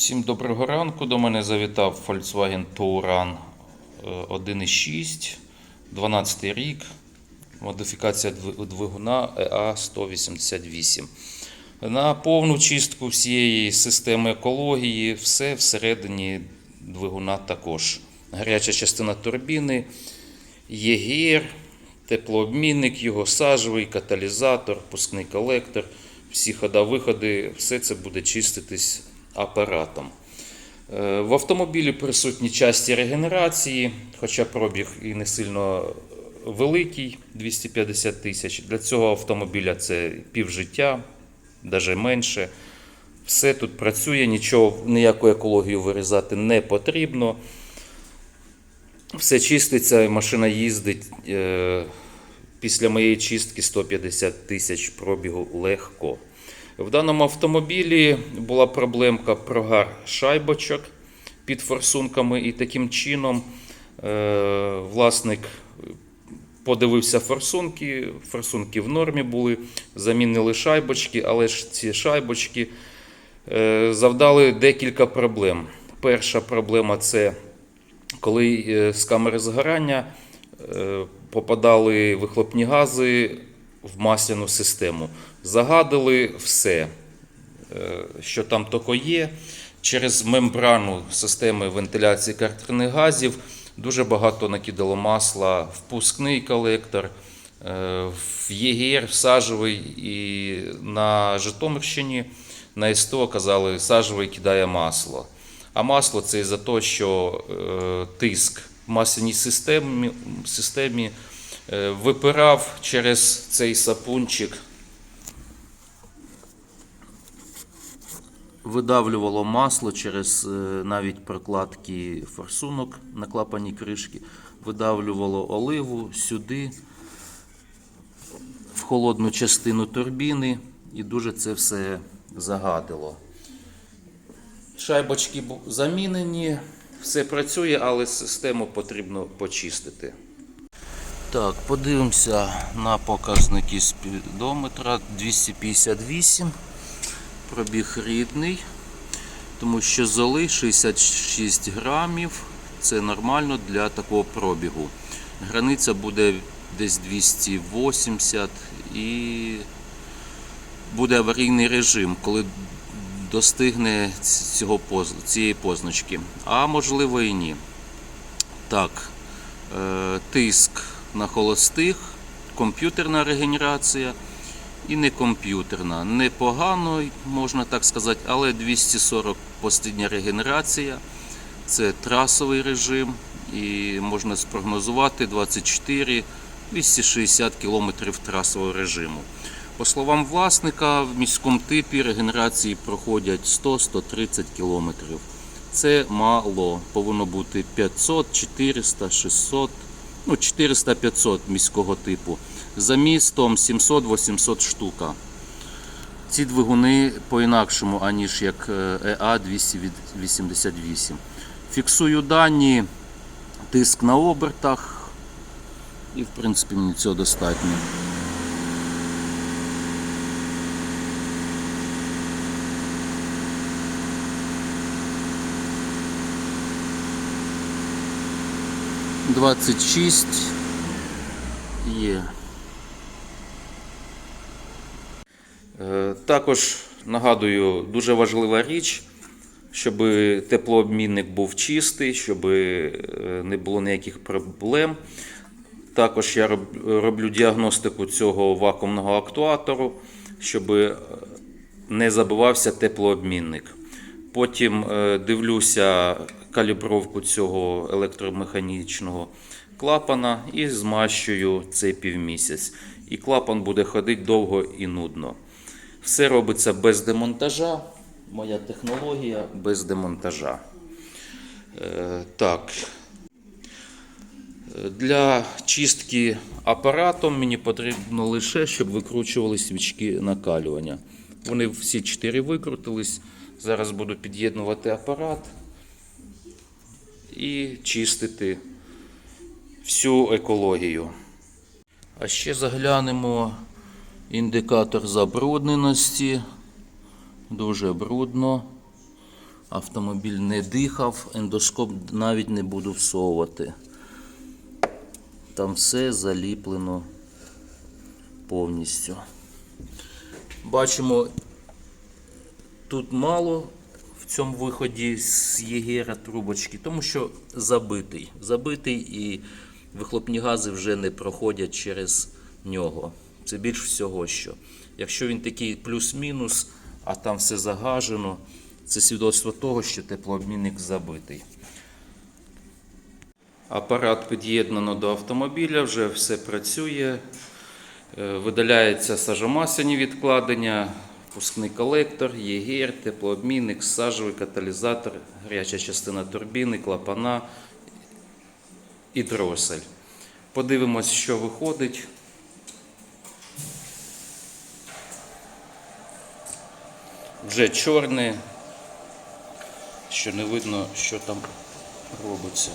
Всім доброго ранку. До мене завітав Volkswagen Touran е, 1.6, 12 рік. Модифікація двигуна E EA188. На повну чистку всієї системи екології, все всередині двигуна також. Гаряча частина турбіни, ЄГР, теплообмінник, його сажовий, каталізатор, пускний колектор, всі хода-виходи, все це буде чиститись апаратом. Е, В автомобілі присутні часті регенерації, хоча пробіг і не сильно великий 250 тисяч. Для цього автомобіля це півжиття, навіть менше. Все тут працює, нічого, ніяку екологію вирізати не потрібно. Все чиститься, машина їздить. е, Після моєї чистки 150 тисяч пробігу легко. В даному автомобілі була проблемка прогар шайбочок під форсунками, і таким чином е, власник подивився форсунки, форсунки в нормі були, замінили шайбочки, але ж ці шайбочки е, завдали декілька проблем. Перша проблема це коли е, з камери згорання попадали вихлопні гази в масляну систему. Загадили все, е, що там тільки є. Через мембрану системи вентиляції картерних газів дуже багато накидало масла, впускний колектор, е, в ЄГР, в сажевий і на Житомирщині на СТО казали, сажевий кидає масло. А масло це із-за того, що е, тиск в масляній системі, системі випирав через цей сапунчик. Видавлювало масло через е, навіть прокладки форсунок на клапані кришки, видавлювало оливу сюди, в холодну частину турбіни, і дуже це все загадило. Шайбочки замінені, все працює, але систему потрібно почистити. Так, подивимося на показники спідометра 258. Пробіг рідний, тому що золи 66 грамів. Це нормально для такого пробігу. Границя буде десь 280 і буде аварійний режим, коли достигне цього цієї позначки. А можливо і ні. Так, е, тиск на холостих, комп'ютерна регенерація і не комп'ютерна. Непогано, можна так сказати, але 240 постійна регенерація. Це трасовий режим і можна спрогнозувати 24-260 км трасового режиму. По словам власника, в міському типі регенерації проходять 100-130 км. Це мало. Повинно бути 500, 400, 600, ну 400-500 міського типу. За містом 700-800 штука. Ці двигуни по-інакшому, аніж як е, ЕА-288. Фіксую дані, тиск на обертах, і в принципі мені цього достатньо. Двадцять шість є. Е, Також нагадую, дуже важлива річ, щоб теплообмінник був чистий, щоб е, не було ніяких проблем. Також я роблю діагностику цього вакуумного актуатору, щоб е, не забивався теплообмінник. Потім е, дивлюся калібровку цього електромеханічного клапана і змащую цей півмісяць. І клапан буде ходити довго і нудно. Все робиться без демонтажа. Моя технологія без демонтажа. Е, так. Е, Для чистки апаратом мені потрібно лише, щоб викручували свічки накалювання. Вони всі чотири викрутились. Зараз буду під'єднувати апарат і чистити всю екологію. А ще заглянемо індикатор забрудненості. Дуже брудно. Автомобіль не дихав, ендоскоп навіть не буду всовувати. Там все заліплено повністю. Бачимо, тут мало в цьому виході з єгера трубочки, тому що забитий. Забитий і вихлопні гази вже не проходять через нього. Це більш всього що. Якщо він такий плюс-мінус, а там все загажено, це свідоцтво того, що теплообмінник забитий. Апарат під'єднано до автомобіля, вже все працює. Е, Видаляється сажомасляні відкладення, впускний колектор, єгер, теплообмінник, сажовий каталізатор, гаряча частина турбіни, клапана і дросель. Подивимось, що виходить. Вже чорне, що не видно, що там робиться.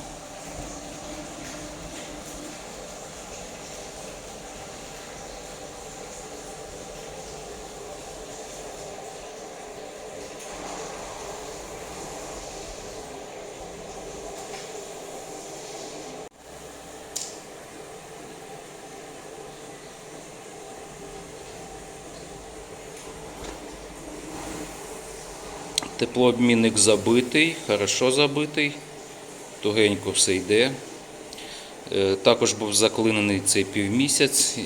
Теплообмінник забитий, хорошо забитий, тугенько все йде. Е, Також був заклинений цей півмісяць.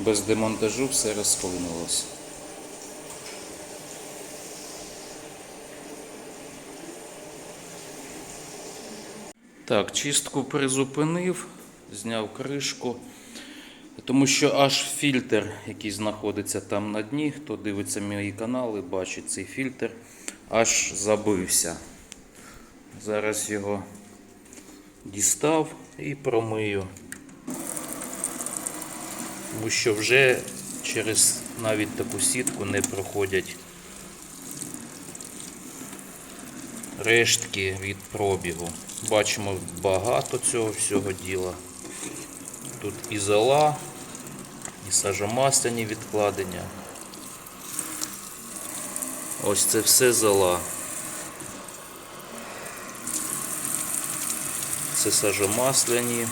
Без демонтажу все розклинулося. Так, чистку призупинив, зняв кришку. Тому що аж фільтр, який знаходиться там на дні, хто дивиться мої канали, бачить цей фільтр, аж забився. Зараз його дістав і промию. Тому що вже через навіть таку сітку не проходять рештки від пробігу. Бачимо багато цього всього діла. Тут і зола, і сажомасляні відкладення. Ось це все зола. Це сажомасляні.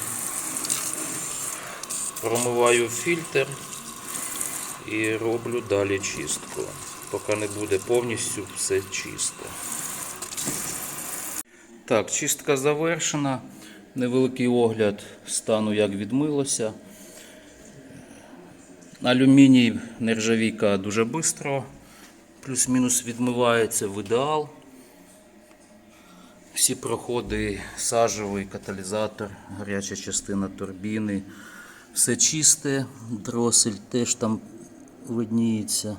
Промиваю фільтр і роблю далі чистку, поки не буде повністю все чисто. Так, чистка завершена. Невеликий огляд стану, як відмилося. Алюміній нержавійка дуже швидко, плюс-мінус відмивається в ідеал. Всі проходи, сажевий каталізатор, гаряча частина турбіни. Все чисте, дросель теж там видніється.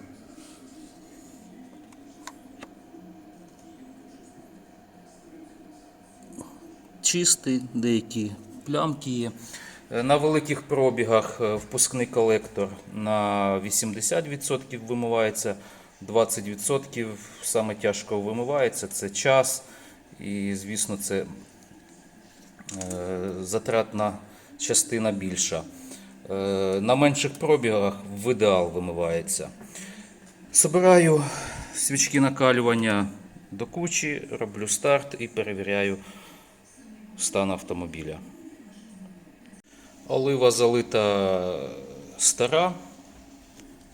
чистий, деякі плямки є. Е, На великих пробігах е, впускний колектор на 80% вимивається, 20% саме тяжко вимивається, це час і, звісно, це е, затратна частина більша. На менших пробігах в ідеал вимивається. Собираю свічки накалювання до кучі, роблю старт і перевіряю стан автомобіля. Олива залита стара.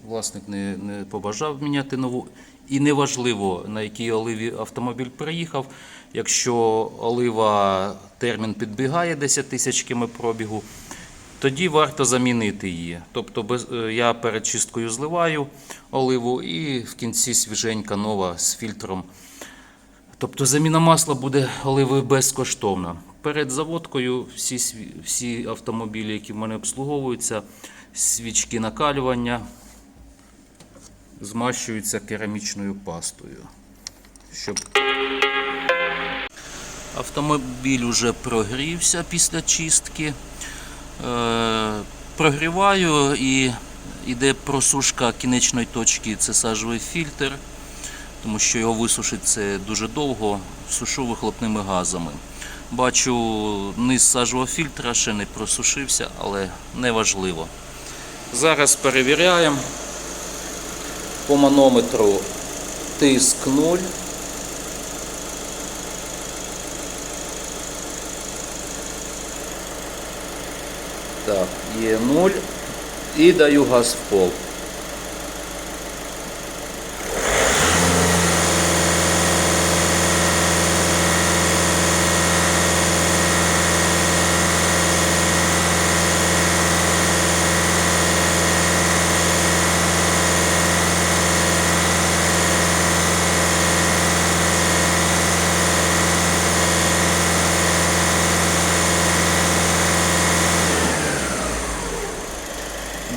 Власник не, не побажав міняти нову. І неважливо, на якій оливі автомобіль приїхав. Якщо олива термін підбігає 10 тисяч км пробігу, тоді варто замінити її. Тобто без, е, я перед чисткою зливаю оливу і в кінці свіженька нова з фільтром. Тобто заміна масла буде оливою безкоштовна. Перед заводкою всі, всі автомобілі, які в мене обслуговуються, свічки накалювання змащуються керамічною пастою. Щоб Автомобіль уже прогрівся після чистки. Е, прогріваю і йде просушка кінечної точки, це сажовий фільтр, тому що його висушити це дуже довго, сушу вихлопними газами. Бачу, низ сажого фільтра ще не просушився, але не важливо. Зараз перевіряємо по манометру тиск 0. Так, є 0 і даю газ в пол.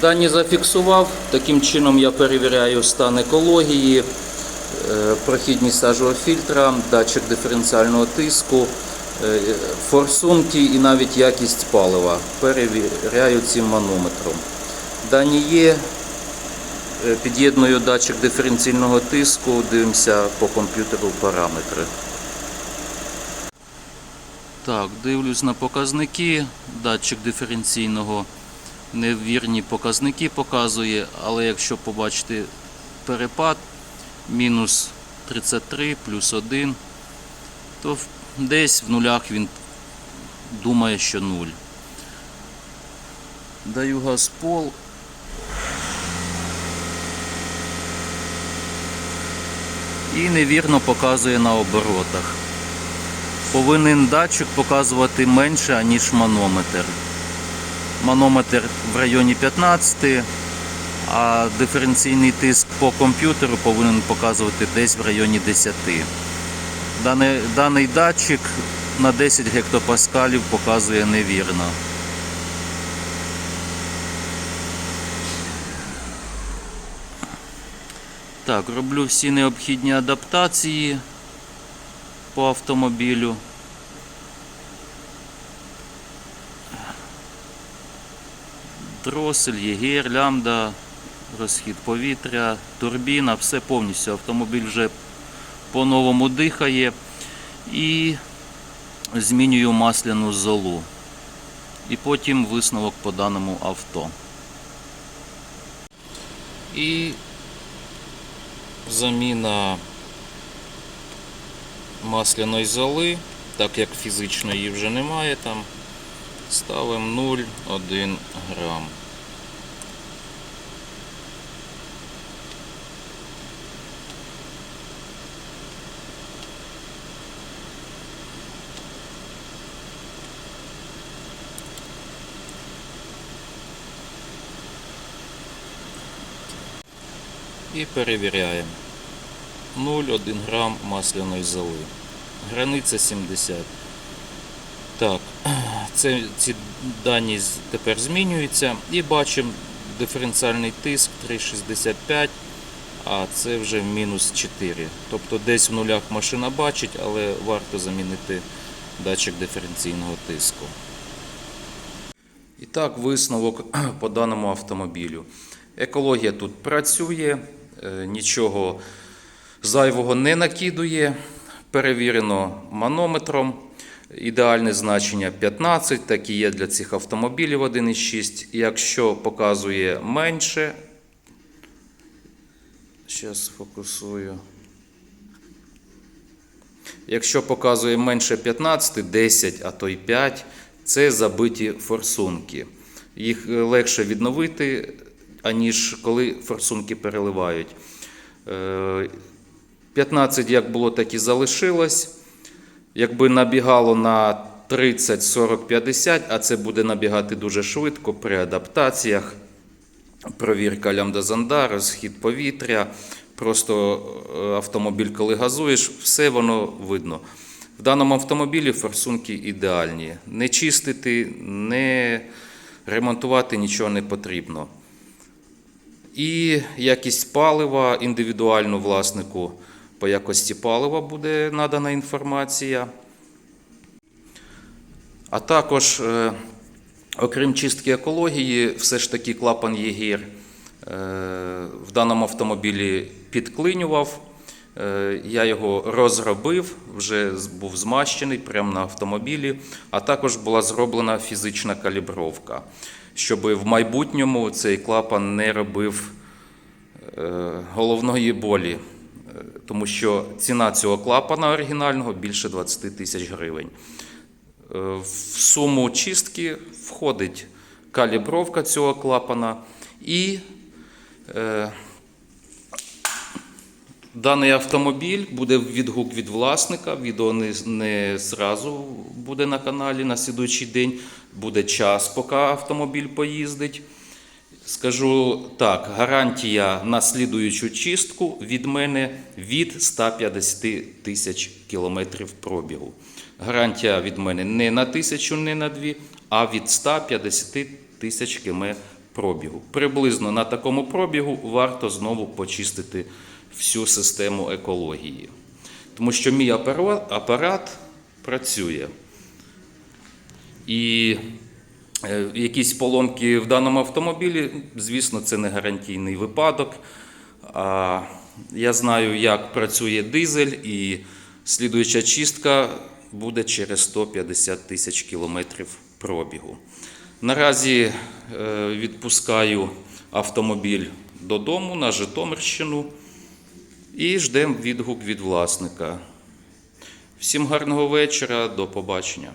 Дані зафіксував. Таким чином я перевіряю стан екології, е, прохідність сажового фільтра, датчик диференціального тиску, е, форсунки і навіть якість палива. Перевіряю цим манометром. Дані є. Е, Під'єдную датчик диференційного тиску, дивимося по комп'ютеру параметри. Так, дивлюсь на показники. Датчик диференційного невірні показники показує, але якщо побачити перепад мінус 33 плюс 1, то десь в нулях він думає, що 0. Даю газ пол. І невірно показує на оборотах. Повинен датчик показувати менше, ніж манометр манометр в районі 15, а диференційний тиск по комп'ютеру повинен показувати десь в районі 10. Даний, даний датчик на 10 гектопаскалів показує невірно. Так, роблю всі необхідні адаптації по автомобілю. Дросель, єгер, лямбда, розхід повітря, турбіна, все повністю. Автомобіль вже по-новому дихає і змінюю масляну золу. І потім висновок по даному авто. І заміна масляної золи, так як фізично її вже немає там. Ставимо 0,1 грам. І перевіряємо. 0,1 грам масляної золи. Границя 70. Так, це, ці дані тепер змінюються і бачимо диференціальний тиск 3,65, а це вже мінус 4. Тобто десь в нулях машина бачить, але варто замінити датчик диференційного тиску. І так, висновок по даному автомобілю. Екологія тут працює, нічого зайвого не накидує. Перевірено манометром. Ідеальне значення 15, так і є для цих автомобілів 1,6. Якщо показує менше, зараз фокусую. Якщо показує менше 15, 10, а то й 5, це забиті форсунки. Їх е, легше відновити, аніж коли форсунки переливають. Е, 15 як було, так і залишилось. Якби набігало на 30, 40, 50, а це буде набігати дуже швидко при адаптаціях. Провірка лямбда-зонда, розхід повітря. Просто е, автомобіль, коли газуєш, все воно видно. В даному автомобілі форсунки ідеальні. Не чистити, не ремонтувати нічого не потрібно. І якість палива індивідуально власнику по якості палива буде надана інформація. А також, е, окрім чистки екології, все ж таки клапан Єгір е, в даному автомобілі підклинював. Е, Я його розробив, вже був змащений прямо на автомобілі, а також була зроблена фізична калібровка, щоб в майбутньому цей клапан не робив е, головної болі, Е, тому що ціна цього клапана оригінального більше 20 тисяч гривень. В суму чистки входить калібровка цього клапана і Даний автомобіль буде відгук від власника. Відео не, не зразу буде на каналі на слідуючий день. Буде час, поки автомобіль поїздить. Скажу так: гарантія на слідуючу чистку від мене від 150 тисяч кілометрів пробігу. Гарантія від мене не на тисячу, не на дві, а від 150 тисяч км пробігу. Приблизно на такому пробігу варто знову почистити всю систему екології. Тому що мій апарат, працює. І е, якісь поломки в даному автомобілі, звісно, це не гарантійний випадок. Я знаю, як працює дизель, і слідуюча чистка буде через 150 тисяч кілометрів пробігу. Наразі е, відпускаю автомобіль додому на Житомирщину і ждемо відгук від власника. Всім гарного вечора, до побачення.